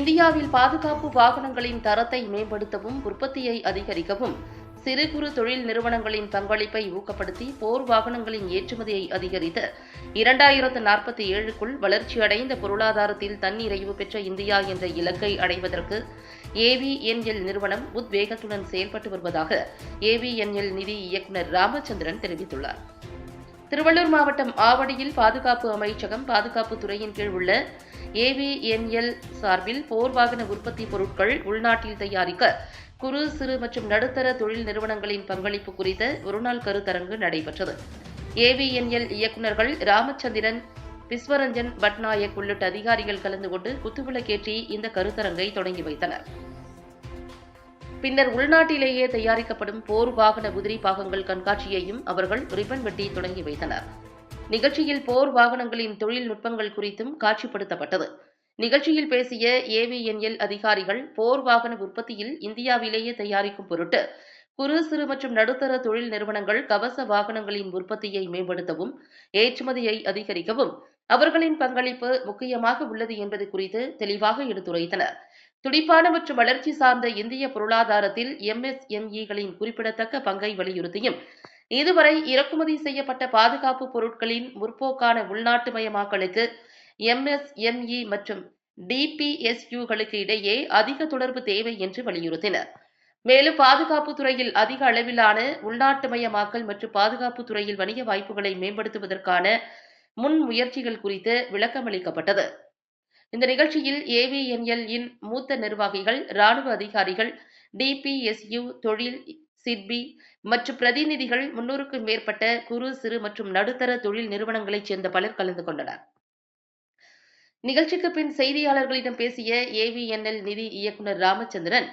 இந்தியாவில் பாதுகாப்பு வாகனங்களின் தரத்தை மேம்படுத்தவும் உற்பத்தியை அதிகரிக்கவும் சிறு குறு தொழில் நிறுவனங்களின் பங்களிப்பை ஊக்கப்படுத்தி போர் வாகனங்களின் ஏற்றுமதியை அதிகரித்து இரண்டாயிரத்து நாற்பத்தி ஏழுக்குள் வளர்ச்சியடைந்த பொருளாதாரத்தில் தன்னிறைவு பெற்ற இந்தியா என்ற இலக்கை அடைவதற்கு ஏவிஎன்எல் நிறுவனம் உத்வேகத்துடன் செயல்பட்டு வருவதாக ஏவிஎன்எல் நிதி இயக்குநர் ராமச்சந்திரன் தெரிவித்துள்ளார். திருவள்ளூர் மாவட்டம் ஆவடியில் பாதுகாப்பு அமைச்சகம் பாதுகாப்பு துறையின் கீழ் உள்ள ஏவிஎன்எல் சார்பில் போர் வாகன உற்பத்தி பொருட்கள் உள்நாட்டில் தயாரிக்க குறு சிறு மற்றும் நடுத்தர தொழில் நிறுவனங்களின் பங்களிப்பு குறித்த ஒருநாள் கருத்தரங்கு நடைபெற்றது. ஏவிஎன்எல் இயக்குநர்கள் ராமச்சந்திரன் விஸ்வரஞ்சன் பட்நாயக் உள்ளிட்ட அதிகாரிகள் கலந்து கொண்டு குத்துவிளக்கேற்றி இந்த கருத்தரங்கை தொடங்கி வைத்தனர். பின்னர் உள்நாட்டிலேயே தயாரிக்கப்படும் போர் வாகன உதிரி பாகங்கள் கண்காட்சியையும் அவர்கள் ரிப்பன் வெட்டி தொடங்கி வைத்தனர். நிகழ்ச்சியில் போர் வாகனங்களின் தொழில்நுட்பங்கள் குறித்தும் காட்சிப்படுத்தப்பட்டது. நிகழ்ச்சியில் பேசிய ஏவிஎன்எல் அதிகாரிகள் போர் வாகன உற்பத்தியில் இந்தியாவிலேயே தயாரிக்கும் பொருட்டு குறு சிறு மற்றும் நடுத்தர தொழில் நிறுவனங்கள் கவச வாகனங்களின் உற்பத்தியை மேம்படுத்தவும் ஏற்றுமதியை அதிகரிக்கவும் அவர்களின் பங்களிப்பு முக்கியமாக உள்ளது என்பது குறித்து தெளிவாக எடுத்துரைத்தனர். துடிப்பான மற்றும் வளர்ச்சி சார்ந்த இந்திய பொருளாதாரத்தில் எம்எஸ்எம்இகளின் குறிப்பிடத்தக்க பங்கை வலியுறுத்தியும் இதுவரை இறக்குமதி செய்யப்பட்ட பாதுகாப்பு பொருட்களின் முற்போக்கான உள்நாட்டு மயமாக்கலுக்கு எம்எஸ்எம்இ மற்றும் டிபிஎஸ்யூகளுக்கு இடையே அதிக தொடர்பு தேவை என்று வலியுறுத்தினர். மேலும் பாதுகாப்பு துறையில் அதிக அளவிலான உள்நாட்டு மயமாக்கல் மற்றும் பாதுகாப்பு துறையில் வணிக வாய்ப்புகளை மேம்படுத்துவதற்கான முன் முயற்சிகள் குறித்து விளக்கமளிக்கப்பட்டது. இந்த நிகழ்ச்சியில் ஏவிஎன்எல் இன் மூத்த நிர்வாகிகள் ராணுவ அதிகாரிகள் டிபிஎஸ்யு தொழில் சிட்பி மற்றும் பிரதிநிதிகள் முன்னூறுக்கும் மேற்பட்ட குறு சிறு மற்றும் நடுத்தர தொழில் நிறுவனங்களைச் சேர்ந்த பலர் கலந்து கொண்டனர். நிகழ்ச்சிக்கு பின் செய்தியாளர்களிடம் பேசிய ஏவிஎன்எல் நிதி இயக்குநர் ராமச்சந்திரன்